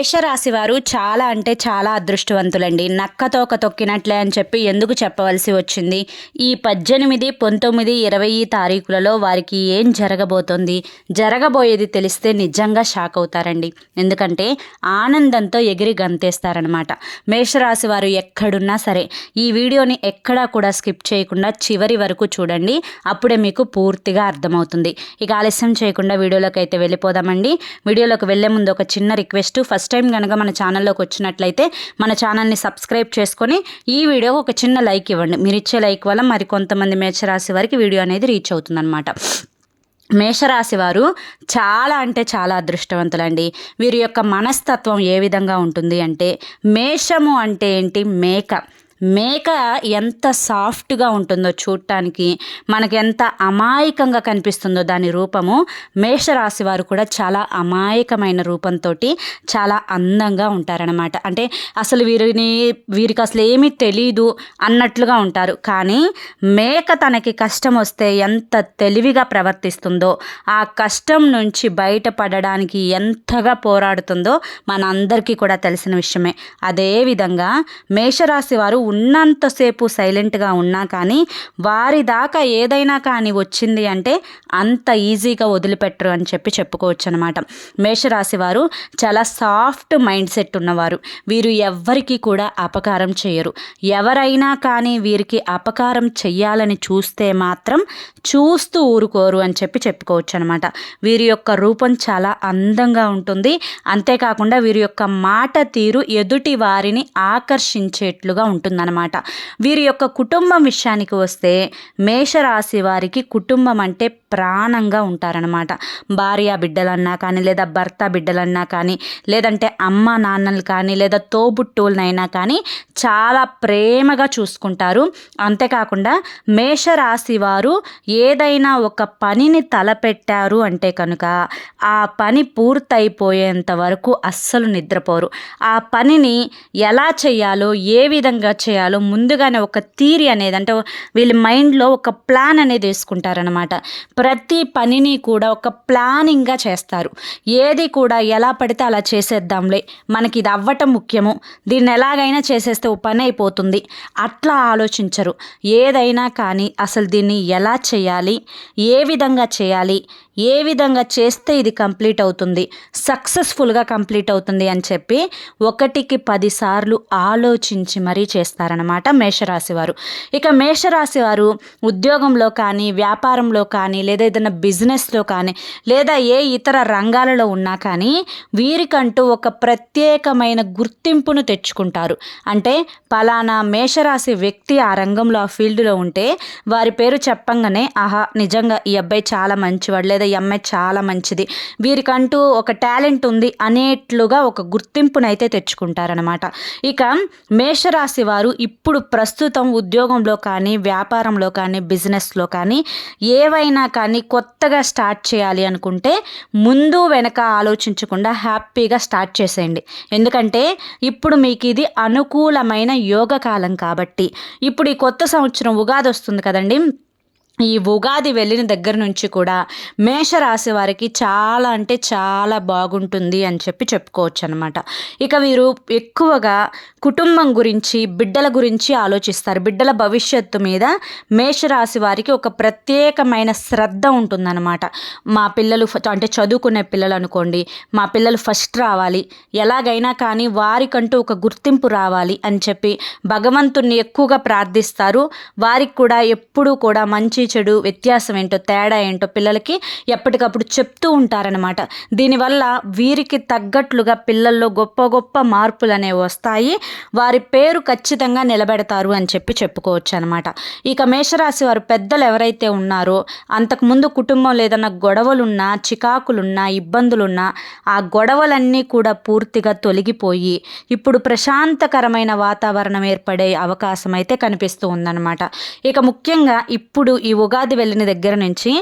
మేషరాశి వారు చాలా అంటే చాలా అదృష్టవంతులండి. నక్కతోక తొక్కినట్లే అని చెప్పి ఎందుకు చెప్పవలసి వచ్చింది? ఈ పద్దెనిమిది పంతొమ్మిది ఇరవై తారీఖులలో వారికి ఏం జరగబోతోంది? జరగబోయేది తెలిస్తే నిజంగా షాక్ అవుతారండి. ఎందుకంటే ఆనందంతో ఎగిరి గంతేస్తారనమాట మేషరాశి వారు ఎక్కడున్నా సరే ఈ వీడియోని ఎక్కడా కూడా స్కిప్ చేయకుండా చివరి వరకు చూడండి. అప్పుడే మీకు పూర్తిగా అర్థమవుతుంది. ఇక ఆలస్యం చేయకుండా వీడియోలోకి అయితే వెళ్ళిపోదామండి. వీడియోలోకి వెళ్ళే ముందు ఒక చిన్న రిక్వెస్ట్. ఫస్ట్ టైం కనుక మన ఛానల్లోకి వచ్చినట్లయితే మన ఛానల్ని సబ్స్క్రైబ్ చేసుకొని ఈ వీడియోకి ఒక చిన్న లైక్ ఇవ్వండి. మీరు ఇచ్చే లైక్ వల్ల మరి కొంతమంది మేషరాశి వారికి వీడియో అనేది రీచ్ అవుతుందన్నమాట. మేషరాశి వారు చాలా అంటే చాలా అదృష్టవంతులండి. వీరి యొక్క మనస్తత్వం ఏ విధంగా ఉంటుంది అంటే మేషము అంటే ఏంటి? మేక. మేక ఎంత సాఫ్ట్గా ఉంటుందో చూడటానికి మనకి ఎంత అమాయకంగా కనిపిస్తుందో దాని రూపము మేషరాశి వారు కూడా చాలా అమాయకమైన రూపంతో చాలా అందంగా ఉంటారనమాట అంటే అసలు వీరిని వీరికి అసలు ఏమీ తెలీదు అన్నట్లుగా ఉంటారు. కానీ మేక తనకి కష్టం వస్తే ఎంత తెలివిగా ప్రవర్తిస్తుందో ఆ కష్టం నుంచి బయటపడడానికి ఎంతగా పోరాడుతుందో మనందరికీ కూడా తెలిసిన విషయమే. అదేవిధంగా మేషరాశి వారు ఉన్నంతసేపు సైలెంట్గా ఉన్నా కానీ వారి దాకా ఏదైనా కానీ వచ్చింది అంటే అంత ఈజీగా వదిలిపెట్టరు అని చెప్పి చెప్పుకోవచ్చు అనమాట మేషరాశి వారు చాలా సాఫ్ట్ మైండ్ సెట్ ఉన్నవారు. వీరు ఎవ్వరికీ కూడా అపకారం చేయరు. ఎవరైనా కానీ వీరికి అపకారం చెయ్యాలని చూస్తే మాత్రం చూస్తూ ఊరుకోరు అని చెప్పి చెప్పుకోవచ్చు అనమాట వీరి యొక్క రూపం చాలా అందంగా ఉంటుంది. అంతేకాకుండా వీరి యొక్క మాట తీరు ఎదుటి వారిని ఆకర్షించేట్లుగా ఉంటుంది ఉంటుందన్నమాట వీరి యొక్క కుటుంబం విషయానికి వస్తే మేషరాశి వారికి కుటుంబం అంటే ప్రాణంగా ఉంటారనమాట భార్య బిడ్డలన్నా కానీ లేదా భర్త బిడ్డలన్నా కానీ లేదంటే అమ్మ నాన్నలు కానీ లేదా తోబుట్టువులనైనా కానీ చాలా ప్రేమగా చూసుకుంటారు. అంతేకాకుండా మేషరాశి వారు ఏదైనా ఒక పనిని తలపెట్టారు అంటే కనుక ఆ పని పూర్తయిపోయేంత వరకు అస్సలు నిద్రపోరు. ఆ పనిని ఎలా చేయాలో ఏ విధంగా చేయాలో ముందుగానే ఒక థీరీ అనేది అంటే వీళ్ళ మైండ్లో ఒక ప్లాన్ అనేది వేసుకుంటారనమాట ప్రతి పనిని కూడా ఒక ప్లానింగ్గా చేస్తారు. ఏది కూడా ఎలా పడితే అలా చేసేద్దాంలే. మనకి ఇది అవ్వటం ముఖ్యము. దీన్ని ఎలాగైనా చేసేస్తే ఓ పని అయిపోతుంది. అట్లా ఆలోచించరు. ఏదైనా కానీ అసలు దీన్ని ఎలా చేయాలి? ఏ విధంగా చేయాలి? ఏ విధంగా చేస్తే ఇది కంప్లీట్ అవుతుంది సక్సెస్ఫుల్గా కంప్లీట్ అవుతుంది అని చెప్పి ఒకటికి పదిసార్లు ఆలోచించి మరీ చేస్తారనమాట మేషరాశి వారు ఇక మేషరాశి వారు ఉద్యోగంలో కానీ వ్యాపారంలో కానీ లేదా ఏదైనా బిజినెస్లో కానీ లేదా ఏ ఇతర రంగాలలో ఉన్నా కానీ వీరికంటూ ఒక ప్రత్యేకమైన గుర్తింపును తెచ్చుకుంటారు. అంటే పలానా మేషరాశి వ్యక్తి ఆ రంగంలో ఆ ఫీల్డ్లో ఉంటే వారి పేరు చెప్పంగానే ఆహా నిజంగా ఈ అబ్బాయి చాలా మంచివాడు లేదా ఈ అమ్మాయి చాలా మంచిది. వీరికంటూ ఒక టాలెంట్ ఉంది అనేట్లుగా ఒక గుర్తింపునైతే తెచ్చుకుంటారనమాట ఇక మేషరాశి వారు ఇప్పుడు ప్రస్తుతం ఉద్యోగంలో కానీ వ్యాపారంలో కానీ బిజినెస్లో కానీ ఏవైనా కానీ కొత్తగా స్టార్ట్ చేయాలి అనుకుంటే ముందు వెనక ఆలోచించకుండా హ్యాపీగా స్టార్ట్ చేసేయండి. ఎందుకంటే ఇప్పుడు మీకు ఇది అనుకూలమైన యోగ కాలం కాబట్టి. ఇప్పుడు ఈ కొత్త సంవత్సరం ఉగాది వస్తుంది కదండి. ఈ ఉగాది వెళ్ళిన దగ్గర నుంచి కూడా మేషరాశి వారికి చాలా అంటే చాలా బాగుంటుంది అని చెప్పి చెప్పుకోవచ్చు అనమాట ఇక వీరు ఎక్కువగా కుటుంబం గురించి బిడ్డల గురించి ఆలోచిస్తారు. బిడ్డల భవిష్యత్తు మీద మేషరాశి వారికి ఒక ప్రత్యేకమైన శ్రద్ధ ఉంటుందన్నమాట. మా పిల్లలు అంటే చదువుకునే పిల్లలు అనుకోండి మా పిల్లలు ఫస్ట్ రావాలి ఎలాగైనా కానీ వారికంటూ ఒక గుర్తింపు రావాలి అని చెప్పి భగవంతుణ్ణి ఎక్కువగా ప్రార్థిస్తారు. వారికి కూడా ఎప్పుడూ కూడా మంచి చెడు వ్యత్యాసం ఏంటో తేడా ఏంటో పిల్లలకి ఎప్పటికప్పుడు చెప్తూ ఉంటారనమాట దీనివల్ల వీరికి తగ్గట్లుగా పిల్లల్లో గొప్ప గొప్ప మార్పులు అనేవి వస్తాయి. వారి పేరు ఖచ్చితంగా నిలబెడతారు అని చెప్పి చెప్పుకోవచ్చు అనమాట ఇక మేషరాశి వారు పెద్దలు ఎవరైతే ఉన్నారో అంతకుముందు కుటుంబంలో ఏదైనా గొడవలున్నా చికాకులున్నా ఇబ్బందులున్నా ఆ గొడవలన్నీ కూడా పూర్తిగా తొలగిపోయి ఇప్పుడు ప్రశాంతకరమైన వాతావరణం ఏర్పడే అవకాశం అయితే కనిపిస్తూ ఉందన్నమాట. ఇక ముఖ్యంగా ఇప్పుడు ఈ ఉగాది వెళ్ళిన దగ్గర నుంచి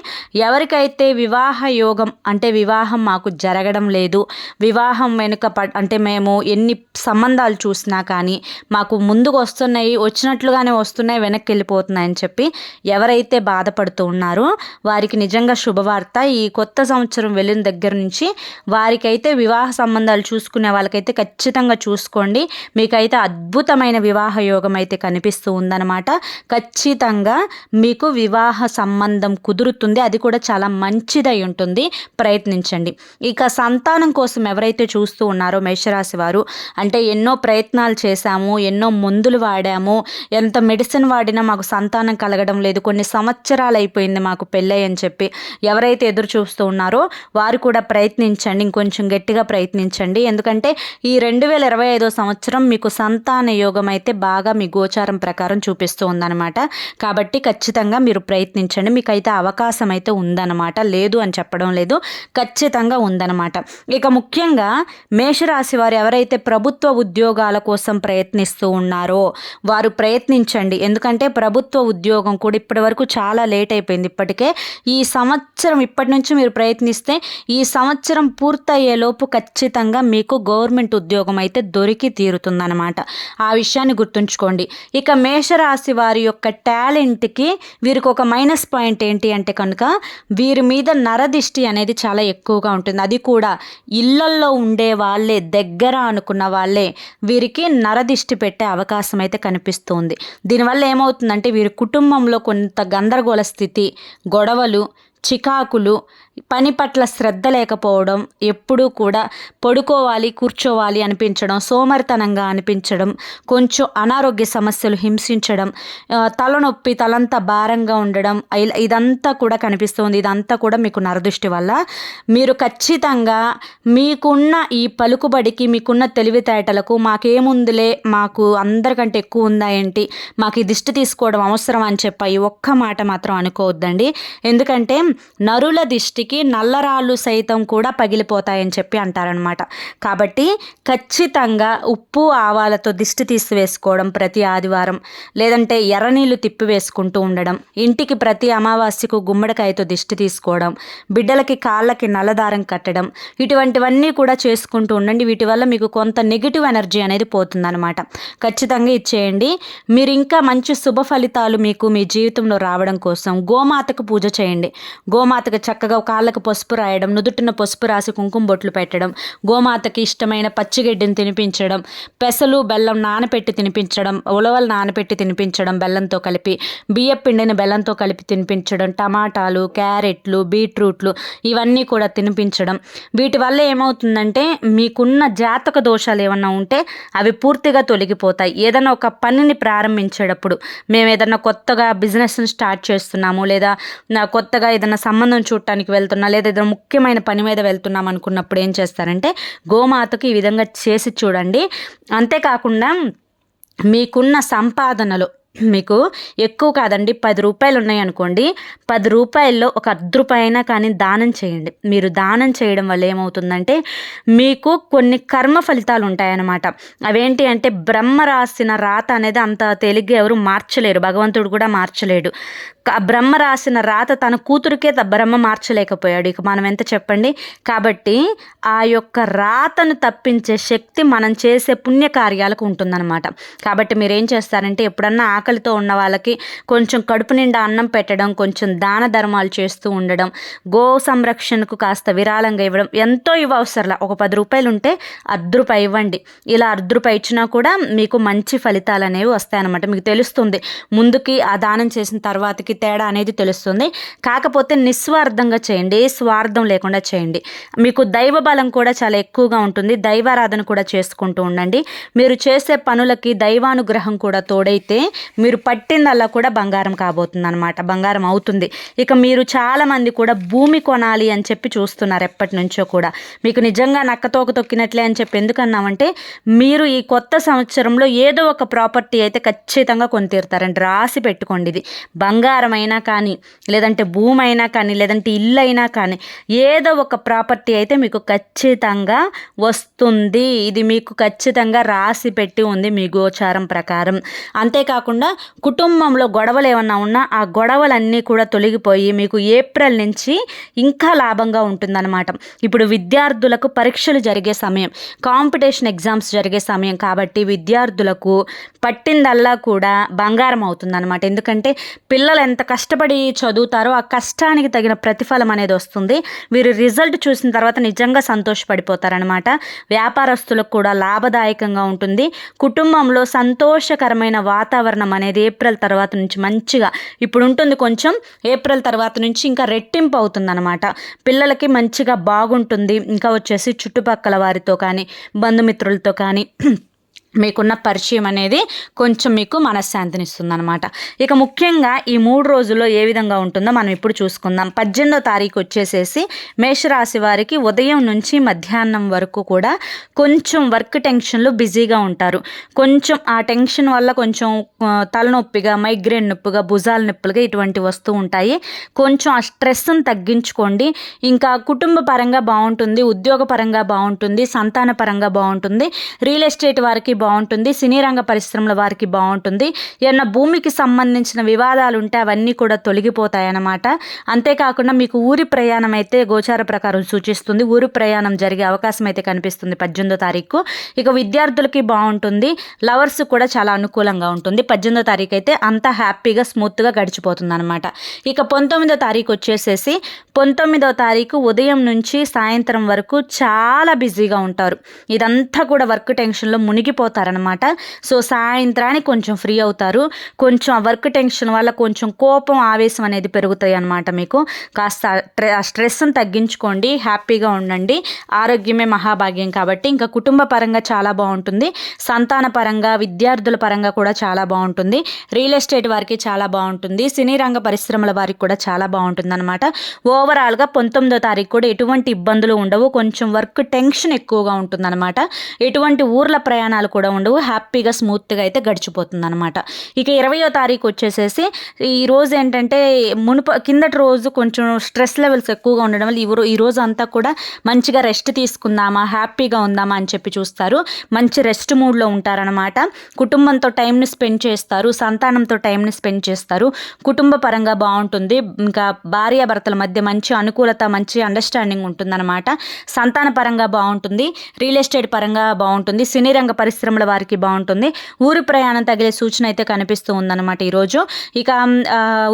ఎవరికైతే వివాహ యోగం అంటే వివాహం మాకు జరగడం లేదు వివాహం వెనుక అంటే మేము ఎన్ని సంబంధాలు చూసినా కానీ మాకు ముందుకు వస్తున్నాయి వచ్చినట్లుగానే వస్తున్నాయి వెనక్కి వెళ్ళిపోతున్నాయని చెప్పి ఎవరైతే బాధపడుతూ ఉన్నారో వారికి నిజంగా శుభవార్త. ఈ కొత్త సంవత్సరం వెళ్ళిన దగ్గర నుంచి వారికైతే వివాహ సంబంధాలు చూసుకునే వాళ్ళకైతే ఖచ్చితంగా చూసుకోండి. మీకైతే అద్భుతమైన వివాహ యోగం అయితే కనిపిస్తూ ఉందన్నమాట. ఖచ్చితంగా మీకు వివాహ సంబంధం కుదురుతుంది అది కూడా చాలా మంచిదై ఉంటుంది. ప్రయత్నించండి. ఇక సంతానం కోసం ఎవరైతే చూస్తూ ఉన్నారో మేషరాశి వారు అంటే ఎన్నో ప్రయత్నాలు చేశాము ఎన్నో మందులు వాడాము ఎంత మెడిసిన్ వాడినా మాకు సంతానం కలగడం లేదు కొన్ని సంవత్సరాలు అయిపోయింది మాకు పెళ్ళై అని చెప్పి ఎవరైతే ఎదురు చూస్తూ ఉన్నారో వారు కూడా ప్రయత్నించండి ఇంకొంచెం గట్టిగా ప్రయత్నించండి. ఎందుకంటే ఈ రెండు వేల ఇరవై ఐదో సంవత్సరం మీకు సంతాన యోగం అయితే బాగా మీ గోచారం ప్రకారం చూపిస్తూ ఉందన్నమాట. కాబట్టి ఖచ్చితంగా మీరు ప్రయత్నించండి. మీకు అయితే అవకాశం అయితే ఉందన్నమాట. లేదు అని చెప్పడం లేదు. ఖచ్చితంగా ఉందన్నమాట. ఇక ముఖ్యంగా మేషరాశి వారు ఎవరైతే ప్రభుత్వ ఉద్యోగాల కోసం ప్రయత్నిస్తూ ఉన్నారో వారు ప్రయత్నించండి. ఎందుకంటే ప్రభుత్వ ఉద్యోగం కూడా ఇప్పటి వరకు చాలా లేట్ అయిపోయింది ఇప్పటికే. ఈ సంవత్సరం ఇప్పటి నుంచి మీరు ప్రయత్నిస్తే ఈ సంవత్సరం పూర్తయ్యేలోపు ఖచ్చితంగా మీకు గవర్నమెంట్ ఉద్యోగం అయితే దొరికి తీరుతుందన్నమాట. ఆ విషయాన్ని గుర్తుంచుకోండి. ఇక మేషరాశి వారి యొక్క టాలెంట్కి వీరికి ఒక ఒక మైనస్ పాయింట్ ఏంటి అంటే కనుక వీరి మీద నరదిష్టి అనేది చాలా ఎక్కువగా ఉంటుంది. అది కూడా ఇళ్ళల్లో ఉండే వాళ్ళే దగ్గర అనుకున్న వాళ్ళే వీరికి నరదిష్టి పెట్టే అవకాశం అయితే కనిపిస్తుంది. దీనివల్ల ఏమవుతుందంటే వీరి కుటుంబంలో కొంత గందరగోళ స్థితి గొడవలు చికాకులు పని పట్ల శ్రద్ధ లేకపోవడం ఎప్పుడూ కూడా పడుకోవాలి కూర్చోవాలి అనిపించడం సోమరితనంగా అనిపించడం కొంచెం అనారోగ్య సమస్యలు హింసించడం తలనొప్పి తలంతా భారంగా ఉండడం ఇదంతా కూడా కనిపిస్తుంది. ఇదంతా కూడా మీకు నరదృష్టి వల్ల మీరు ఖచ్చితంగా మీకున్న ఈ పలుకుబడికి మీకున్న తెలివితేటలకు మాకేముందిలే మాకు అందరికంటే ఎక్కువ ఉందా ఏంటి మాకు ఈ దిష్టి తీసుకోవడం అవసరం అని చెప్పి ఒక్క మాట మాత్రం అనుకోవద్దండి. ఎందుకంటే నరుల దిష్టి వీటికి నల్లరాళ్ళు సైతం కూడా పగిలిపోతాయని చెప్పి అంటారనమాట కాబట్టి ఖచ్చితంగా ఉప్పు ఆవాలతో దిష్టి తీసివేసుకోవడం ప్రతి ఆదివారం. లేదంటే ఎర్రనీళ్ళు తిప్పి వేసుకుంటూ ఉండడం. ఇంటికి ప్రతి అమావాస్యకు గుమ్మడికాయతో దిష్టి తీసుకోవడం. బిడ్డలకి కాళ్ళకి నల్లదారం కట్టడం. ఇటువంటివన్నీ కూడా చేసుకుంటూ ఉండండి. వీటి వల్ల మీకు కొంత నెగిటివ్ ఎనర్జీ అనేది పోతుందనమాట ఖచ్చితంగా ఇచ్చేయండి. మీరు ఇంకా మంచి శుభ ఫలితాలు మీకు మీ జీవితంలో రావడం కోసం గోమాతకు పూజ చేయండి. గోమాతకు చక్కగా ఒక కాళ్ళకు పసుపు రాయడం నుదుటిన పసుపు రాసి కుంకుమ బొట్లు పెట్టడం గోమాతకి ఇష్టమైన పచ్చిగడ్డిని తినిపించడం పెసలు బెల్లం నానపెట్టి తినిపించడం ఉలవలు నానపెట్టి తినిపించడం బెల్లంతో కలిపి బియ్యం పిండిని బెల్లంతో కలిపి తినిపించడం టమాటాలు క్యారెట్లు బీట్రూట్లు ఇవన్నీ కూడా తినిపించడం. వీటి వల్ల ఏమవుతుందంటే మీకున్న జాతక దోషాలు ఏమన్నా ఉంటే అవి పూర్తిగా తొలగిపోతాయి. ఏదైనా ఒక పనిని ప్రారంభించేటప్పుడు మేము ఏదైనా కొత్తగా బిజినెస్ని స్టార్ట్ చేస్తున్నాము లేదా కొత్తగా ఏదైనా సంబంధం చూడటానికి వెళ్తాము వెళ్తున్నా లేదా ఏదైనా ముఖ్యమైన పని మీద వెళ్తున్నాం అనుకున్నప్పుడు ఏం చేస్తారంటే గోమాతకు ఈ విధంగా చేసి చూడండి. అంతేకాకుండా మీకున్న సంపాదనలో మీకు ఎక్కువ కాదండి పది రూపాయలు ఉన్నాయి అనుకోండి. పది రూపాయల్లో ఒక అర్ధ రూపాయి అయినా కానీ దానం చేయండి. మీరు దానం చేయడం వల్ల ఏమవుతుందంటే మీకు కొన్ని కర్మ ఫలితాలు ఉంటాయన్నమాట. అవేంటి అంటే బ్రహ్మ రాసిన రాత అనేది అంత తేలిగ్గా ఎవరు మార్చలేరు. భగవంతుడు కూడా మార్చలేడు. బ్రహ్మ రాసిన రాత తన కూతురికే బ్రహ్మ మార్చలేకపోయాడు. ఇక మనం ఎంత చెప్పండి? కాబట్టి ఆ యొక్క రాతను తప్పించే శక్తి మనం చేసే పుణ్యకార్యాలకు ఉంటుందన్నమాట. కాబట్టి మీరు ఏం చేస్తారంటే ఎప్పుడన్నా ఆకలితో ఉన్న వాళ్ళకి కొంచెం కడుపు నిండా అన్నం పెట్టడం కొంచెం దాన ధర్మాలు చేస్తూ ఉండడం గో సంరక్షణకు కాస్త విరాళంగా ఇవ్వడం ఎంతో ఇవ్వవసరంలా. ఒక పది రూపాయలు ఉంటే అర్ధ రూపాయి ఇవ్వండి. ఇలా అర్ధ రూపాయి ఇచ్చినా కూడా మీకు మంచి ఫలితాలు అనేవి వస్తాయన్నమాట. మీకు తెలుస్తుంది. ముందుకి ఆ దానం చేసిన తర్వాతకి తేడా అనేది తెలుస్తుంది. కాకపోతే నిస్వార్థంగా చేయండి. ఏ స్వార్థం లేకుండా చేయండి. మీకు దైవ బలం కూడా చాలా ఎక్కువగా ఉంటుంది. దైవారాధన కూడా చేసుకుంటూ ఉండండి. మీరు చేసే పనులకి దైవానుగ్రహం కూడా తోడైతే మీరు పట్టిందల్లా కూడా బంగారం కాబోతుంది అనమాట బంగారం అవుతుంది. ఇక మీరు చాలామంది కూడా భూమి కొనాలి అని చెప్పి చూస్తున్నారు ఎప్పటి నుంచో కూడా. మీకు నిజంగా నక్కతోక తొక్కినట్లే అని చెప్పి ఎందుకన్నామంటే మీరు ఈ కొత్త సంవత్సరంలో ఏదో ఒక ప్రాపర్టీ అయితే ఖచ్చితంగా కొని తీరుతారండి రాసి పెట్టుకోండి ఇది. బంగారం అయినా కానీ లేదంటే భూమి అయినా కానీ లేదంటే ఇల్లు అయినా కానీ ఏదో ఒక ప్రాపర్టీ అయితే మీకు ఖచ్చితంగా వస్తుంది. ఇది మీకు ఖచ్చితంగా రాసి పెట్టి ఉంది మీ గోచారం ప్రకారం. అంతేకాకుండా కాకుండా కుటుంబంలో గొడవలు ఏమన్నా ఉన్నా ఆ గొడవలన్నీ కూడా తొలగిపోయి మీకు ఏప్రిల్ నుంచి ఇంకా లాభంగా ఉంటుందన్నమాట. ఇప్పుడు విద్యార్థులకు పరీక్షలు జరిగే సమయం కాంపిటీషన్ ఎగ్జామ్స్ జరిగే సమయం కాబట్టి విద్యార్థులకు పట్టిందల్లా కూడా బంగారం అవుతుందన్నమాట. ఎందుకంటే పిల్లలు ఎంత కష్టపడి చదువుతారో ఆ కష్టానికి తగిన ప్రతిఫలం అనేది వస్తుంది. వీరు రిజల్ట్ చూసిన తర్వాత నిజంగా సంతోషపడిపోతారనమాట వ్యాపారస్తులకు కూడా లాభదాయకంగా ఉంటుంది. కుటుంబంలో సంతోషకరమైన వాతావరణం అనేది ఏప్రిల్ తర్వాత నుంచి మంచిగా ఇప్పుడు ఉంటుంది కొంచెం ఏప్రిల్ తర్వాత నుంచి ఇంకా రెట్టింపు అవుతుందన్నమాట. పిల్లలకి మంచిగా బాగుంటుంది. ఇంకా వచ్చేసి చుట్టుపక్కల వారితో కానీ బంధుమిత్రులతో కానీ మీకున్న పరిచయం అనేది కొంచెం మీకు మనశ్శాంతినిస్తుంది అనమాట ఇక ముఖ్యంగా ఈ మూడు రోజుల్లో ఏ విధంగా ఉంటుందో మనం ఇప్పుడు చూసుకుందాం. పద్దెనిమిదో తారీఖు వచ్చేసేసి మేషరాశి వారికి ఉదయం నుంచి మధ్యాహ్నం వరకు కూడా కొంచెం వర్క్ టెన్షన్లు బిజీగా ఉంటారు. కొంచెం ఆ టెన్షన్ వల్ల కొంచెం తలనొప్పిగా మైగ్రేన్ నొప్పిగా భుజాల నొప్పులుగా ఇటువంటి వస్తూ ఉంటాయి. కొంచెం ఆ స్ట్రెస్ని తగ్గించుకోండి. ఇంకా కుటుంబ పరంగా బాగుంటుంది ఉద్యోగ పరంగా బాగుంటుంది సంతాన పరంగా బాగుంటుంది. రియల్ ఎస్టేట్ వారికి బాగుంటుంది బాగుంటుంది. సినీ రంగ పరిశ్రమల వారికి బాగుంటుంది. ఏమన్నా భూమికి సంబంధించిన వివాదాలు ఉంటే అవన్నీ కూడా తొలగిపోతాయన్నమాట. అంతేకాకుండా మీకు ఊరి ప్రయాణం అయితే గోచార ప్రకారం సూచిస్తుంది. ఊరి ప్రయాణం జరిగే అవకాశం అయితే కనిపిస్తుంది పద్దెనిమిదో తారీఖు. ఇక విద్యార్థులకి బాగుంటుంది. లవర్స్ కూడా చాలా అనుకూలంగా ఉంటుంది. పద్దెనిమిదో తారీఖు అయితే అంత హ్యాపీగా స్మూత్గా గడిచిపోతుంది అనమాట ఇక పంతొమ్మిదో తారీఖు వచ్చేసేసి పంతొమ్మిదో తారీఖు ఉదయం నుంచి సాయంత్రం వరకు చాలా బిజీగా ఉంటారు. ఇదంతా కూడా వర్క్ టెన్షన్లో మునిగిపో అయిపోతారనమాట సో సాయంత్రానికి కొంచెం ఫ్రీ అవుతారు. కొంచెం వర్క్ టెన్షన్ వల్ల కొంచెం కోపం ఆవేశం అనేది పెరుగుతాయి అనమాట మీకు. కాస్త స్ట్రెస్ని తగ్గించుకోండి. హ్యాపీగా ఉండండి. ఆరోగ్యమే మహాభాగ్యం కాబట్టి ఇంకా కుటుంబ పరంగా చాలా బాగుంటుంది. సంతాన పరంగా విద్యార్థుల పరంగా కూడా చాలా బాగుంటుంది. రియల్ ఎస్టేట్ వారికి చాలా బాగుంటుంది. సినీ రంగ పరిశ్రమల వారికి కూడా చాలా బాగుంటుంది అనమాట ఓవరాల్గా పంతొమ్మిదో తారీఖు కూడా ఎటువంటి ఇబ్బందులు ఉండవు. కొంచెం వర్క్ టెన్షన్ ఎక్కువగా ఉంటుందన్నమాట. ఎటువంటి ఊర్ల ప్రయాణాలు కూడా ఉండవు. హ్యాపీగా స్మూత్గా అయితే గడిచిపోతుంది అనమాట ఇక ఇరవయో తారీఖు వచ్చేసేసి ఈ రోజు ఏంటంటే మునుప కిందటి రోజు కొంచెం స్ట్రెస్ లెవెల్స్ ఎక్కువగా ఉండడం వల్ల ఈ రోజు అంతా కూడా మంచిగా రెస్ట్ తీసుకుందామా హ్యాపీగా ఉందామా అని చెప్పి చూస్తారు. మంచి రెస్ట్ మూడ్లో ఉంటారనమాట కుటుంబంతో టైంని స్పెండ్ చేస్తారు. సంతానంతో టైంని స్పెండ్ చేస్తారు. కుటుంబ పరంగా బాగుంటుంది. ఇంకా భార్యాభర్తల మధ్య మంచి అనుకూలత మంచి అండర్స్టాండింగ్ ఉంటుందన్నమాట. సంతాన పరంగా బాగుంటుంది. రియల్ ఎస్టేట్ పరంగా బాగుంటుంది. సినీ రంగ పరిస్థితి పరిశ్రమల వారికి బాగుంటుంది. ఊరి ప్రయాణం తగిలే సూచన అయితే కనిపిస్తూ ఉందన్నమాట ఈరోజు. ఇక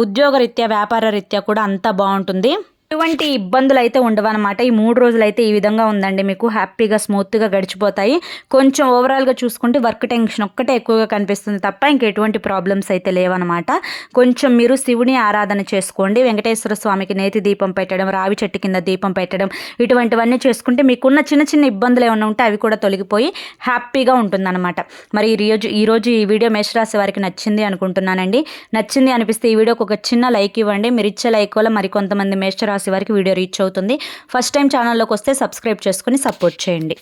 ఉద్యోగ రీత్యా వ్యాపార రీత్యా కూడా అంతా బాగుంటుంది. ఎటువంటి ఇబ్బందులు అయితే ఉండవన్నమాట. ఈ మూడు రోజులు అయితే ఈ విధంగా ఉందండి. మీకు హ్యాపీగా స్మూత్గా గడిచిపోతాయి. కొంచెం ఓవరాల్గా చూసుకుంటే వర్క్ టెన్షన్ ఒక్కటే ఎక్కువగా కనిపిస్తుంది తప్ప ఇంక ఎటువంటి ప్రాబ్లమ్స్ అయితే లేవన్నమాట. కొంచెం మీరు శివుని ఆరాధన చేసుకోండి. వెంకటేశ్వర స్వామికి నేతి దీపం పెట్టడం రావి చెట్టు కింద దీపం పెట్టడం ఇటువంటివన్నీ చేసుకుంటే మీకున్న చిన్న చిన్న ఇబ్బందులు ఏమైనా ఉంటే అవి కూడా తొలగిపోయి హ్యాపీగా ఉంటుందన్నమాట. మరి ఈరోజు ఈరోజు ఈ వీడియో మేషరాశి వారికి నచ్చింది అనుకుంటున్నానండి. నచ్చింది అనిపిస్తే ఈ వీడియోకి ఒక చిన్న లైక్ ఇవ్వండి. మీరు ఇచ్చే లైక్ వల్ల మరికొంతమంది మేషరాశి రాశి వారికి వీడియో రీచ్ అవుతుంది. ఫస్ట్ టైం ఛానల్లోకి వస్తే సబ్స్క్రైబ్ చేసుకుని సపోర్ట్ చేయండి.